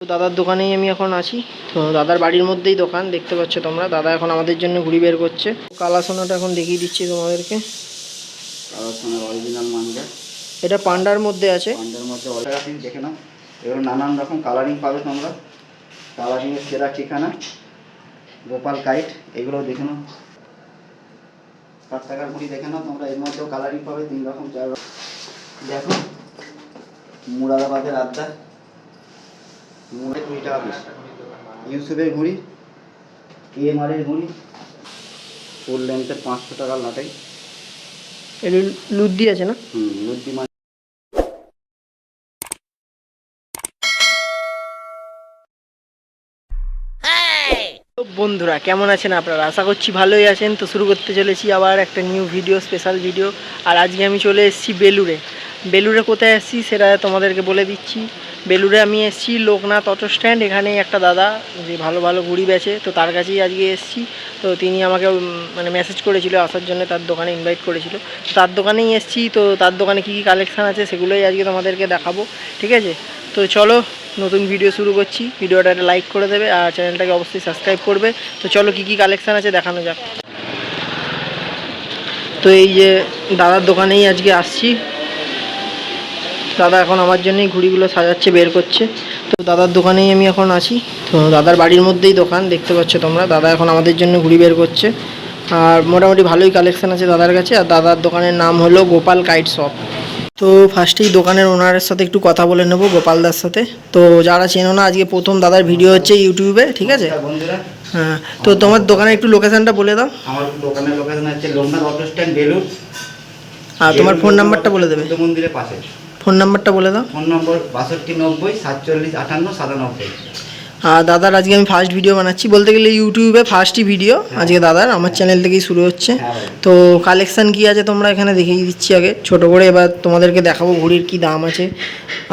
তো দাদার দোকানেই আমি এখন আছি। তো দাদার বাড়ির মধ্যেই দোকান দেখতে পাচ্ছ তোমরা। দাদা এখন আমাদের জন্য ঘুরি বের করছে। কালা সোনাটা এখন দেখিয়ে দিচ্ছি তোমাদেরকে। কালারসোনার অরিজিনাল মাঞ্জা এটা পান্ডার মধ্যে আছে। পান্ডার মধ্যে অল্টারাটিং দেখে নাও। এগুলো নানান রকম কালারিং পাবে তোমরা। কালারিংয়ের সেরা ঠিকানা গোপাল কাইট এগুলো দেখে নাও। সাত টাকার ঘুড়ি দেখে নাও তোমরা। এর মধ্যেও কালারিং পাবে তিন রকম চার রকম। দেখো মুরাদাবাদের আড্ডা। মুড়ে কুড়ি টাকা পিস ইউসুফের ঘুড়ি ঘুড়ি ফুল লেন্থের পাঁচশো টাকার লাটাই লুদ্দি আছে না? হুম লুদ্দি মাছ বন্ধুরা কেমন আছেন আপনারা? আশা করছি ভালোই আছেন। তো শুরু করতে চলেছি আবার একটা নিউ ভিডিও স্পেশাল ভিডিও আর আজকে আমি চলে এসেছি বেলুড়ে। বেলুড়ে কোথায় এসেছি সেটা তোমাদেরকে বলে দিচ্ছি। বেলুড়ে আমি এসেছি, লোকনাথ অটো স্ট্যান্ড এখানে একটা দাদা যে ভালো ভালো ঘুড়ি বেচে, তো তার কাছেই আজকে এসেছি। তো তিনি আমাকে মানে মেসেজ করেছিল, আসার জন্য তার দোকানে ইনভাইট করেছিল। তার দোকানেই এসেছি, তো তার দোকানে কী কী কালেকশান আছে সেগুলোই আজকে তোমাদেরকে দেখাবো, ঠিক আছে? তো চলো, নতুন ভিডিও শুরু করছি। ভিডিওটা একটা লাইক করে দেবে আর চ্যানেলটাকে অবশ্যই সাবস্ক্রাইব করবে। তো চলো, কী কী কালেকশান আছে দেখানো যাক। তো এই যে দাদার দোকানেই আজকে আসছি। দাদা এখন আমার জন্যই ঘুড়িগুলো সাজাচ্ছে বের করছে। তো দাদার দোকানেই আমি এখন আছি। তো দাদার বাড়ির মধ্যেই দোকান দেখতে পাচ্ছ তোমরা। দাদা এখন আমাদের জন্য ঘুড়ি বের করছে। আর মোটামুটি ভালোই কালেকশান আছে দাদার কাছে। আর দাদার দোকানের নাম হলো গোপাল কাইট শপ তো ফার্স্টেই দোকানের ওনারের সাথে একটু কথা বলে নেব গোপালদার সাথে। তো যারা চেনো না আজকে প্রথম দাদার ভিডিও হচ্ছে ইউটিউবে ঠিক আছে? হ্যাঁ তো তোমার দোকানের একটু লোকেশনটা বলে দাও। আমার দোকানের লোকেশন হচ্ছে লোকনাথ অটো স্ট্যান্ড বেলুর আর তোমার ফোন নাম্বারটা বলে দেবে। মন্দিরের পাশে। ফোন নাম্বারটা বলে দাও। ফোন নম্বর বাষট্টি নব্বই সাতচল্লিশ আটান্ন সাতানব্বই। আর দাদার আজকে আমি ফার্স্ট ভিডিও বানাচ্ছি। বলতে গেলে ইউটিউবে ফার্স্টই ভিডিও আজকে দাদার আমার চ্যানেল থেকেই শুরু হচ্ছে। হ্যাঁ তো কালেকশান কি আছে তোমরা এখানে দেখিয়ে দিচ্ছি আগে। ছোট করে এবার তোমাদেরকে দেখাবো ঘুড়ির কি দাম আছে।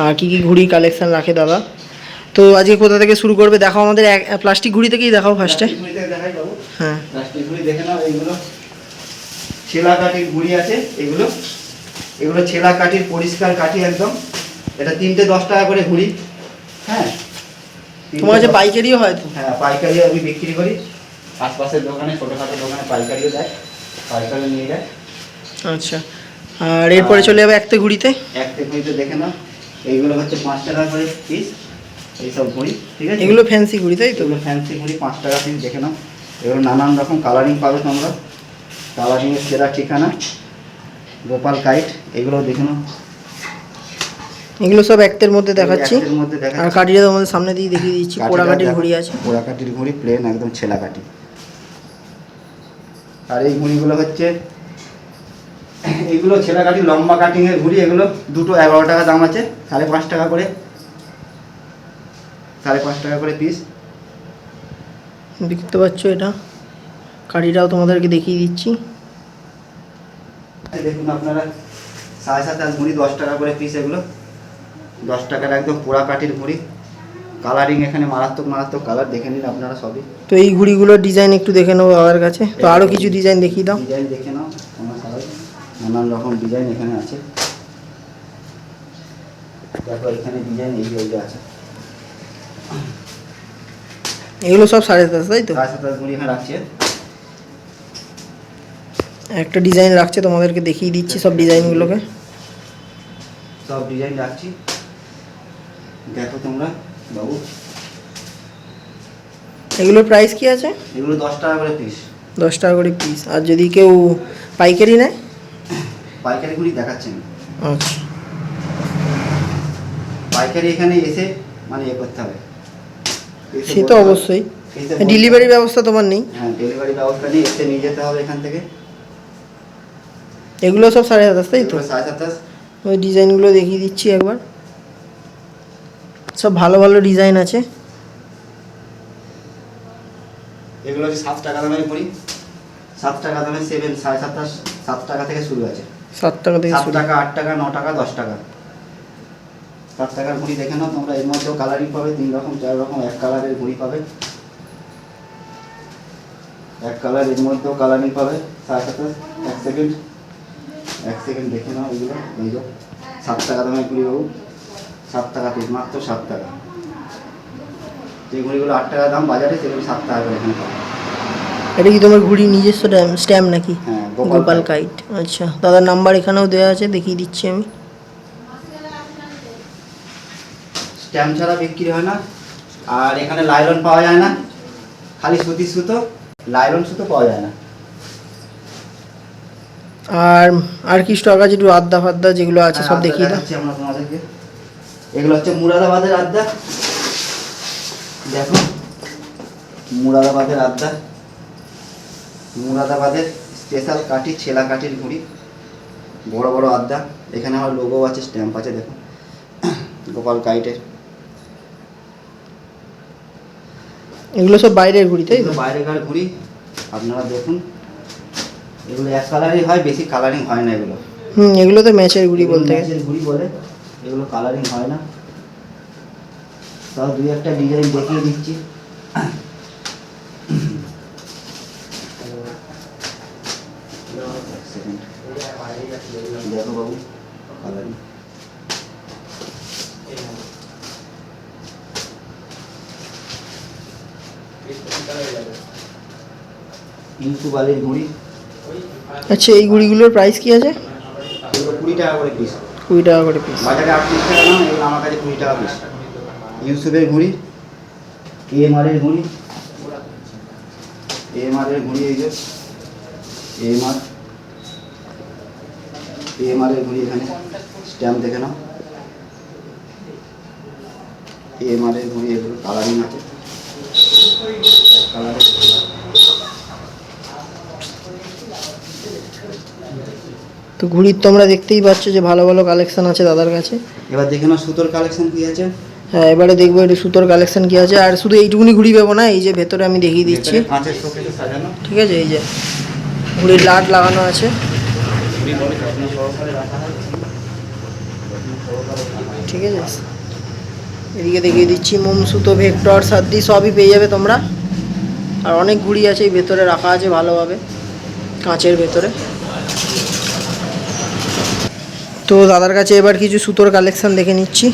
আর কী কী ঘুড়ির কালেকশান রাখে দাদা। তো আজকে কোথা থেকে শুরু করবে? দেখাও আমাদের প্লাস্টিক ঘুড়ি থেকেই দেখাও ফার্স্টে হ্যাঁ। প্লাস্টিক ঘুড়ি দেখে নাও এইগুলো। ঘুড়ি আছে এগুলো। এগুলো ছেলা কাঠির পরিষ্কার কাঠি একদম। এটা তিনটে দশ টাকা করে ঘুড়ি। হ্যাঁ? তোমার কাছে পাইকারিও হয় তো? হ্যাঁ পাইকারি আমি বিক্রি করি। আশপাশের দোকানে ছোটোখাটো দোকানে পাইকারিও দেয়। পাইকারি নিয়ে যায়। আচ্ছা। আর এরপরে চলে যাবে একটা ঘুড়িতে? একটা ঘড়িতে দেখে নাও। এইগুলো হচ্ছে পাঁচ টাকা করে পিস এইসব ঘড়ি ঠিক আছে? এগুলো ফ্যান্সি ঘুড়ি তাই তো? এগুলো ফ্যান্সি ঘড়ি পাঁচ টাকা পিস দেখে নাও। এগুলো নানান রকম কালারিং পাবে তোমরা। কালারিংয়ের সেরা ঠিকানা। গোপাল কাইট এগুলো দেখে নাও এগুলো সব একটের মধ্যে দেখাচ্ছি। আর কাঠিটা তোমাদের সামনে দিয়ে দেখিয়ে দিচ্ছি পোড়া কাঠির ঘুড়ি আছে। পোড়া কাঠির ঘড়ি প্লেন একদম ছেলা কাঠি। আর এই ঘুড়িগুলো হচ্ছে এগুলো ছেলা কাঠি লম্বা কাটিংয়ের ঘুড়ি এগুলো দুটো এগারো টাকা দাম আছে সাড়ে পাঁচ টাকা করে। সাড়ে পাঁচ টাকা করে পিস দেখতে পাচ্ছ এটা? কাঠিটাও তোমাদেরকে দেখিয়ে দিচ্ছি। দেখুন আপনারা সাড়ে সাত আট ঘুড়ি দশ টাকা করে পিস এগুলো। দশ টাকার একদম পোড়া কাঠির ঘুড়ি কালারিং এখানে মারাত্মক মারাত্মক কালার দেখে নিন আপনারা সবই। তো এই ঘুড়িগুলোর ডিজাইন একটু দেখে নেব বাবার কাছে। তো আরও কিছু ডিজাইন দেখিয়ে দাও। ডিজাইন দেখে নাও তোমরা সবাই নানান রকম ডিজাইন এখানে আছে। দেখো এখানে ডিজাইন এই যে আছে। এগুলো সব সাড়ে সাতশো তাই তো? সাড়ে সাত আট ঘুড়ি এখানে রাখছে। একটা ডিজাইন রাখছে তোমাদেরকে দেখিয়ে দিচ্ছি সব ডিজাইনগুলোকে। সব ডিজাইন রাখছি। দেখো তোমরা বাবু। এগুলোর প্রাইস কি আছে? এগুলো দশ টাকা করে পিস দশ টাকা করে পিস আর যদি কেউ পাইকারি নেয়? পাইকারি ঘুড়ি দেখাচ্ছেন আচ্ছা। পাইকারি এখানে এসে মানে ইয়ে করতে হবে। সে তো অবশ্যই। ডেলিভারি ব্যবস্থা তোমার নেই। হ্যাঁ ডেলিভারি ব্যবস্থা নিয়ে এসে নিয়ে যেতে হবে এখান থেকে। এগুলো সব সাড়ে সাতাশ তাই তো? সাড়ে সাতাশ। ওই ডিজাইনগুলো দেখিয়ে দিচ্ছি একবার। সব ভালো ভালো ডিজাইন আছে। এগুলো হচ্ছে সাত টাকা দামের ঘুড়ি সাত টাকা দামের সেভেন সাড়ে সাতাশ সাত টাকা থেকে শুরু আছে। সাত টাকা থেকে সাত টাকা আট টাকা ন টাকা দশ টাকা। সাত টাকার ঘুড়ি দেখে নাও তোমরা এর মধ্যেও কালারিং পাবে তিন রকম চার রকম এক কালারের ঘুড়ি পাবে। এক কালারের মধ্যেও কালারিং পাবে সাড়ে সাতাশ এক সেকেন্ড এক সেকেন্ড দেখে নাও এগুলো এই যে সাত টাকা দামের ঘুড়ি বাবু সাত টাকা পিস মাত্র সাত টাকা। যে ঘড়িগুলো আট টাকা দাম বাজারে সেগুলো সাত টাকা করে এখানে পাবে। এটা কি তোমার ঘুড়ি নিজস্ব স্ট্যাম্প নাকি? হ্যাঁ গোপাল কাইট। আচ্ছা। দাদার নাম্বার এখানেও দেওয়া আছে দেখিয়ে দিচ্ছি আমি। স্ট্যাম্প ছাড়া বিক্রি হয় না। আর এখানে লাইলন পাওয়া যায় না। খালি সুতির সুতো লাইলন সুতো পাওয়া যায় না। আর আর কি স্টক আছে? একটু আড্ডা ফাদ্দা যেগুলো আছে হ্যাঁ, সব দেখিয়ে দাও। আমরা তোমাদেরকে। এগুলো হচ্ছে মুরাদাবাদের আড্ডা। দেখো মুরাদাবাদের আড্ডা। মুরাদাবাদের স্পেশাল কাঠি ছেলা কাঠির ঘুড়ি বড় বড় আড্ডা। এখানে আমার লোগো আছে স্ট্যাম্প আছে দেখো। গোপাল কাইটের। এগুলো সব বাইরের ঘুড়ি তাই তো? এগুলো বাইরেকার ঘুড়ি আপনারা দেখুন। এগুলো এক কালারই হয় বেশি কালারিং হয় না এগুলো। হুম এগুলো তো ম্যাচের গুড়ি বলতে ম্যাচের ঘুড়ি বলে এগুলো কালারিং হয় না। তাও দুই একটা ডিজাইন দেখিয়ে দিচ্ছি। দেখো বাবু কালারিং ইউসুফ আলীর ঘুড়ি আচ্ছা এই গুড়িগুলোর প্রাইস কি আছে? কুড়ি টাকা করে পিস কুড়ি টাকা করে পিস বাজারে আটত্রিশ টাকা আমার কাছে কুড়ি টাকা পিস ইউসুফের ঘুড়ি এএমআরের ঘুড়ি এএমআরের ঘুড়ি এই যে এএমআর এএমআরের ঘুড়ি এখানে স্ট্যাম্প দেখে নাও। এএমআরের ঘুড়ি এগুলো কালারিং আছে। কালারের তো ঘুড়ির তোমরা দেখতেই পাচ্ছ যে ভালো ভালো কালেকশন আছে দাদার কাছে। এবার দেখে নাও সুতোর কালেকশন কি আছে। হ্যাঁ এবারে দেখব একটু সুতোর কালেকশন কি আছে। আর শুধু এইটুকুনি ঘুড়ি পাবো না এই যে ভেতরে আমি দেখিয়ে দিচ্ছি। ঠিক আছে এই যে ঘুড়ির লাট লাগানো আছে। ঠিক আছে। এদিকে দেখিয়ে দিচ্ছি মোম সুতো ভেক্টর সাদ্দি সবই পেয়ে যাবে তোমরা। আর অনেক ঘুড়ি আছে এই ভেতরে রাখা আছে ভালোভাবে কাঁচের ভেতরে। তো দাদার কাছে এবার কিছু সুতোর কালেকশন দেখে নিচ্ছি।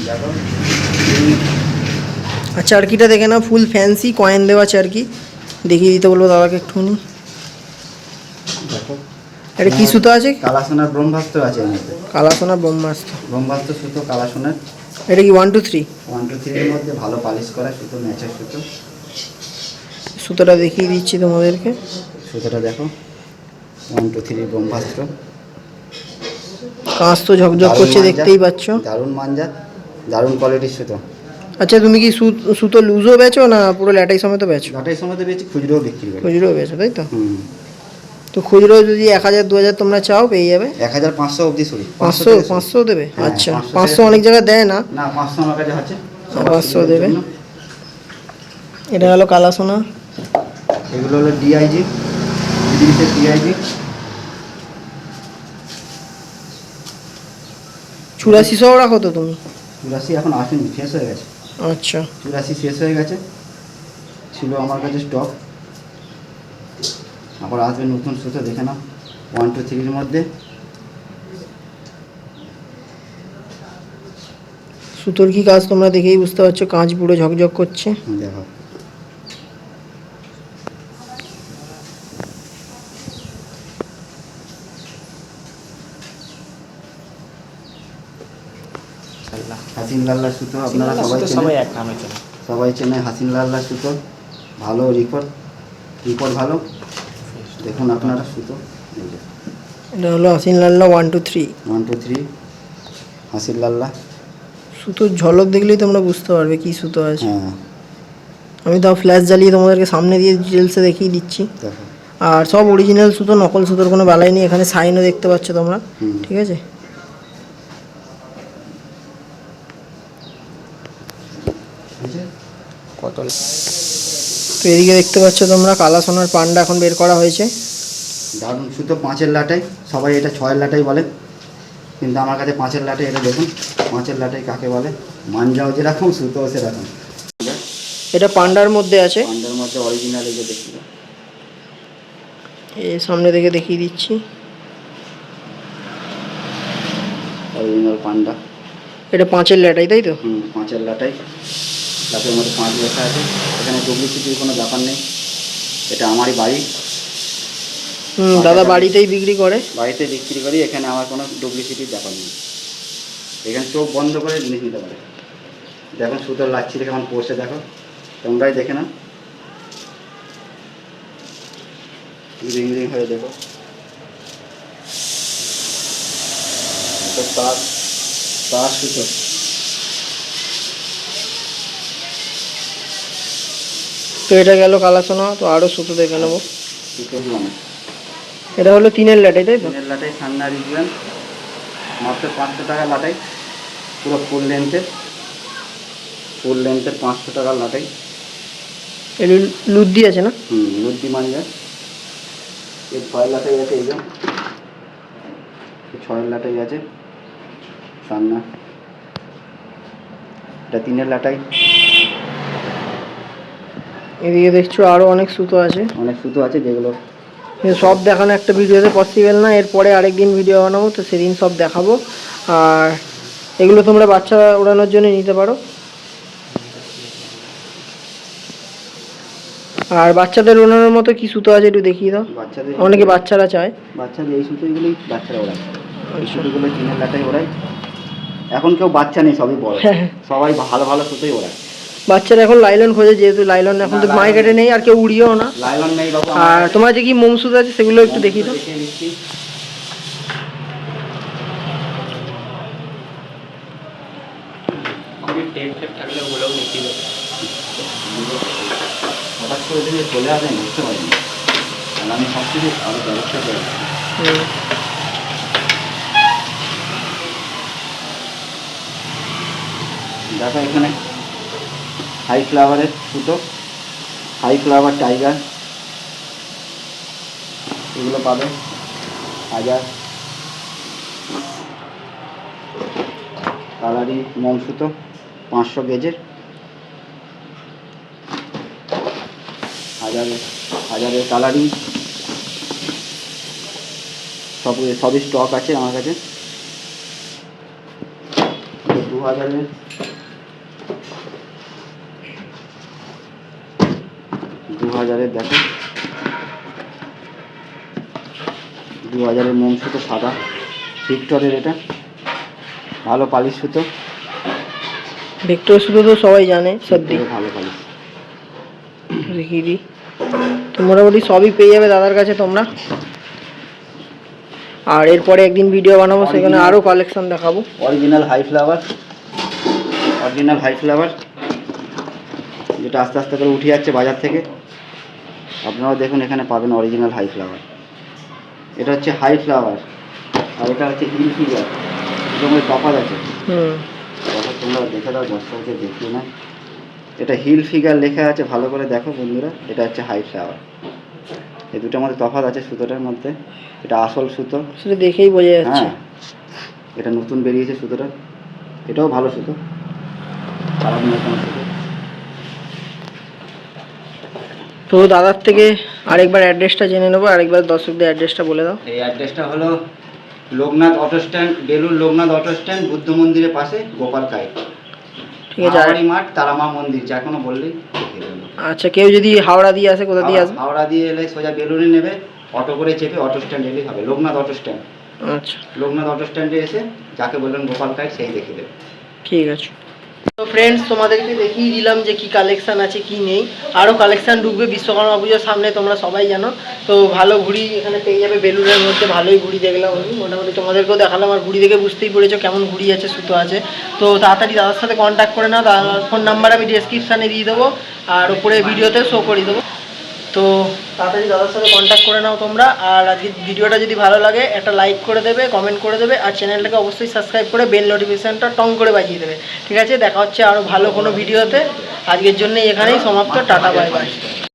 আর চারকিটা দেখে না ফুল ফ্যান্সি কয়েন দেওয়া চারকি। দেখিয়ে দিতে বলব দাদাকে একটুখানি। এটা কি সুতো আছে? কালাসোনার ব্রহ্মাস্ত্র আছে এর মধ্যে। কালা সোনা ব্রহ্মাস্ত্র। ব্রহ্মাস্ত্র সুতো কালাসোনার। এটা কি one two three one two থ্রির মধ্যে ভালো পালিশ করা সুতো ম্যাচের সুতো। সুতোটা দেখিয়ে দিচ্ছি তোমাদেরকে। সুতোটা দেখো। One two three Brahmastra. কাঁচ তো ঝকঝক করছে দেখতেই পাচ্ছ। দারুণ মাঞ্জা দারুণ কোয়ালিটির সুতো। আচ্ছা তুমি কি সুতো লুজও বেচো না পুরো ল্যাটাই সমেত বেচো? ঘাটের সময় তো বেশি খুচরোও বিক্রি করে। খুচরো বেচো তাই তো? তো খুচরো যদি এক হাজার দু হাজার তোমরা চাও পেয়ে যাবে? এক হাজার পাঁচশো অবধি শুরু পাঁচশো পাঁচশো দেবে? হ্যাঁ, আচ্ছা পাঁচশো অনেক জায়গায় দেয় না? না পাঁচশো আমার কাছে আছে সবার 500 সুবিধার দেবে। এটা হলো কালা সোনা এগুলো হলো ডিআইজি ডিআইজি চুরাশি সহ রাখো তো তুমি। চুরাশি এখন আসেনি শেষ হয়ে গেছে। আচ্ছা। চুরাশি শেষ হয়ে গেছে। ছিল আমার কাছে স্টক আবার আসবে নতুন সুতো দেখে নাও। ওয়ান টু থ্রির মধ্যে। সুতোর কি কাজ তোমরা দেখেই বুঝতে পারছ কাঁচ পুরো ঝকঝক করছে। দেখো। হাসিন লাল্লা সুতো আপনারা সবাই চেনেন? এক নামে চেনে। সবাই চেনে হাসিন লাল্লা সুতো। ভালো রিপোর্ট রিপোর্ট ভালো। দেখুন আপনারা সুতো। এটা হলো আসিন লাল্লা one two three one two three Hasin লাল্লা। সুতোর ঝলক দেখলেই তোমরা বুঝতে পারবে কি সুতো আছে। হ্যাঁ। আমি তাও ফ্ল্যাশ জ্বালিয়ে তোমাদেরকে সামনে দিয়ে ডিটেলসে দেখিয়ে দিচ্ছি। আর সব অরিজিনাল সুতো নকল সুতোর কোনো বেলায় নেই। এখানে সাইনও দেখতে পাচ্ছ তোমরা। ঠিক আছে? তো এদিকে দেখতে পাচ্ছ তোমরা কালা সোনার পান্ডা এখন বের করা হয়েছে। দারুণ সুতো পাঁচের লাটাই সবাই এটা ছয়ের লাটাই বলে। কিন্তু আমার কাছে পাঁচের লাটাই এটা দেখুন পাঁচের লাটাই কাকে বলে? মাঞ্জাও যেরকম সুতোও সেরকম এটা পান্ডার মধ্যে আছে। পান্ডার মধ্যে অরিজিনাল এই যে দেখুন। এই সামনে থেকে দেখিয়ে দিচ্ছি। Original panda. এটা পাঁচের ল্যাটাই তাই তো? হুম পাঁচের লাটাই। গ্লাসের মধ্যে পাঁচ লেখা আছে। এখানে ডুপ্লিসিটির কোনো ব্যাপার নেই। এটা আমারই বাড়ি। দাদা বাড়িতেই বিক্রি করে? বাড়িতে বিক্রি করি এখানে আমার কোনো ডুপ্লিসিটির ব্যাপার নেই। এখানে চোখ বন্ধ করে জিনিস নিতে পারে। দেখো সুতোর লাচ্ছি দেখে আমার পড়ছে দেখো। তোমরাই দেখে না রিং রিং হয়ে দেখো। তার তার সুতো। তো এটা গেল কালাসোনা তো আরও সুতো দেখে নেব। এটা হলো তিনের লাটাই তাই তো? তিনের লাটাই সান্না রিজুয়ান মাত্র পাঁচশো টাকা লাটাই পুরো ফুল লেন্থের ফুল লেন্থের পাঁচশো টাকার লাটাই। এর লুদ্দি আছে না? হুম লুদ্দি মাঞ্জা। এর ছয় লাটাই আছে এই যে। এই ছয়ের লাটাই আছে সান্না। এটা তিনের লাটাই। এদিকে দেখছ আরও অনেক সুতো আছে। অনেক সুতো আছে যেগুলো সব দেখানো একটা ভিডিওতে পসিবল না এরপরে আরেকদিন ভিডিও বানাবো তো সেদিন সব দেখাবো। আর এগুলো তোমরা বাচ্চা ওড়ানোর জন্য নিতে পারো। আর বাচ্চাদের ওড়ানোর মতো কি সুতো আছে একটু দেখিয়ে দাও। বাচ্চাদের অনেকে বাচ্চারা চায়। বাচ্চাদের এই সুতোগুলোই বাচ্চারা ওড়ায়। এই সুতোগুলো তিনের লাটাই ওড়ায়। এখন কেউ বাচ্চা নেই সবই বড়। হ্যাঁ, হ্যাঁ। সবাই ভালো ভালো সুতোই ওড়ায়। বাচ্চারা এখন লাইলন খোঁজে যেহেতু লাইলন এখন তো মার্কেটে নেই আর কেউ উড়িয়েও না। লাইলন নেই বাবু আর তোমার যে কি মোম সুতো আছে সেগুলো একটু চলে আসেন বুঝতে আমি সব কিছু আরও ব্যবস্থা করে দেখো এখানে। হাই ফ্লাওয়ারের সুতো হাই ফ্লাওয়ার টাইগার এগুলো পাবে হাজার। কালারি মন সুতো, পাঁচশো গেজের। হাজারে হাজারের কালারিং। সব সবই স্টক আছে আমার কাছে। দু হাজারের দু হাজারের দেখো দু হাজারের মোম সুতো সাদা। ভিক্টরের এটা। ভালো পালিশ সুতো। ভেক্টর সুতো তো সবাই জানে সত্যি। ভালো পালিশ। দেখিয়ে দিই তো মোটামুটি সবই পেয়ে যাবে দাদার কাছে তোমরা। আর এরপরে একদিন ভিডিও বানাবো সেখানে আরও কালেকশন দেখাবো। Original high flower original high flower যেটা আস্তে আস্তে করে উঠে যাচ্ছে বাজার থেকে। আপনারাও দেখুন এখানে পাবেন অরিজিনাল হাই ফ্লাওয়ার এটা হচ্ছে হাই ফ্লাওয়ার আর এটা হচ্ছে হিল ফিগার এটার মধ্যে তফাৎ আছে তোমরা দেখে দাও দর্শককে দেখিয়ে না এটা হিল ফিগার লেখা আছে ভালো করে দেখো বন্ধুরা। এটা হচ্ছে হাই ফ্লাওয়ার এই দুটোর মধ্যে তফাৎ আছে সুতোটার মধ্যে। এটা আসল সুতো। সেটা দেখেই বোঝা যাচ্ছে। হ্যাঁ এটা নতুন বেরিয়েছে সুতোটা। এটাও ভালো সুতো। খারাপ নয় কোনো সুতো। তো দাদার থেকে আরেকবার অ্যাড্রেসটা জেনে নেব আরেকবার দর্শকদের অ্যাড্রেসটা বলে দাও। এই অ্যাড্রেসটা হলো Loknath auto stand Belur Loknath auto stand Buddha মন্দিরের পাশে গোপাল কাই। ঠিক আছে মামাবাড়ি মাঠ তারামা মন্দির যা কোনো বললেই দেবো আচ্ছা কেউ যদি হাওড়া দিয়ে আসে কোথা দিয়ে আসবে? হাওড়া দিয়ে এলে সোজা বেলুরে নেবে অটো করে চেপে অটো স্ট্যান্ড এলেই হবে লোকনাথ অটো স্ট্যান্ড আচ্ছা। লোকনাথ অটো স্ট্যান্ডে এসে যাকে বললেন গোপাল কাই সেই দেখিয়ে দেবে। ঠিক আছে। তো ফ্রেন্ডস তোমাদেরকে দেখিয়ে দিলাম যে কি কালেকশান আছে, কি নেই। আরও কালেকশান ঢুকবে বিশ্বকর্মা পুজোর সামনে, তোমরা সবাই জানো। তো ভালো ঘুড়ি এখানে পেয়ে যাবে বেলুনের মধ্যে, ভালোই ঘুড়ি দেখলাম আমি। মোটামুটি তোমাদেরকেও দেখালাম, আর ঘুড়ি দেখে বুঝতেই পেরেছ কেমন ঘুড়ি আছে, সুতো আছে। তো তাড়াতাড়ি দাদার সাথে কন্ট্যাক্ট করে নাও, দাদার ফোন নাম্বার আমি ডিসক্রিপশানে দিয়ে দেবো, আর ওপরে ভিডিওতে শো করে দেবো। তো তাড়াতাড়ি দাদার সাথে কন্ট্যাক্ট করে নাও তোমরা। আর আজকে ভিডিওটা যদি ভালো লাগে, একটা লাইক করে দেবে কমেন্ট করে দেবে, আর চ্যানেলটাকে অবশ্যই সাবস্ক্রাইব করে বেল নোটিফিকেশানটা টং করে বাজিয়ে দেবে। ঠিক আছে? দেখা হচ্ছে আরও ভালো কোনো ভিডিওতে। আজকের জন্য এখানেই সমাপ্ত। Tata bye bye